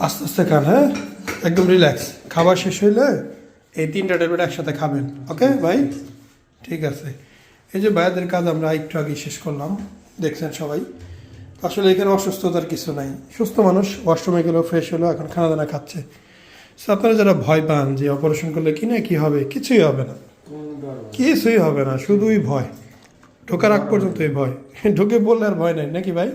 আস্তে আস্তে খান হ্যাঁ? একদম রিল্যাক্স খাবার শেষ হইলে এই তিনটা ট্যাবলেট একসাথে খাবেন ওকে ভাই? ঠিক আছে। এই যে ভাইয়াদের কাজ আমরা একটু আগে শেষ করলাম, দেখছেন সবাই? আসলে এখানে অসুস্থতার কিছু নাই। সুস্থ মানুষ ওয়াশরুমে গেলেও ফ্রেশ হলো, এখন খানা দানা খাচ্ছে। So আপনারা যারা ভয় পান যে অপারেশন করলে কি না কী হবে, কিছুই হবে না। কিছুই হবে না, শুধুই ভয়। ঢোকার আগ পর্যন্তই ভয়। ঢুকে বললে আর ভয় নাই, নাকি ভাই?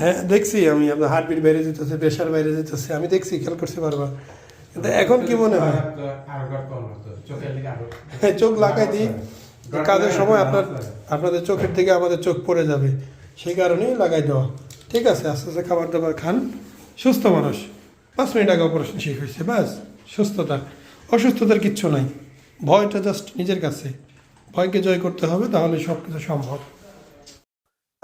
হ্যাঁ দেখছি আমি আপনার হার্টবিট বাইরে যেতেছে প্রেশার বাইরে যেতেছে আমি দেখছি খেয়াল কিন্তু এখন কি মনে হয়? হ্যাঁ, চোখ লাগাই দিই কাজের সময় আপনার আপনাদের চোখের দিকে আমাদের চোখ পড়ে যাবে সেই কারণেই লাগাই দেওয়া। ঠিক আছে আস্তে আস্তে খাবার দাবার খান সুস্থ মানুষ। পাঁচ মিনিট আগে অপারেশন শেষ হয়েছে ব্যাস সুস্থতা। অসুস্থতার কিচ্ছু নাই। ভয়টা জাস্ট নিজের কাছে। ভয়কে জয় করতে হবে তাহলে সব কিছু সম্ভব।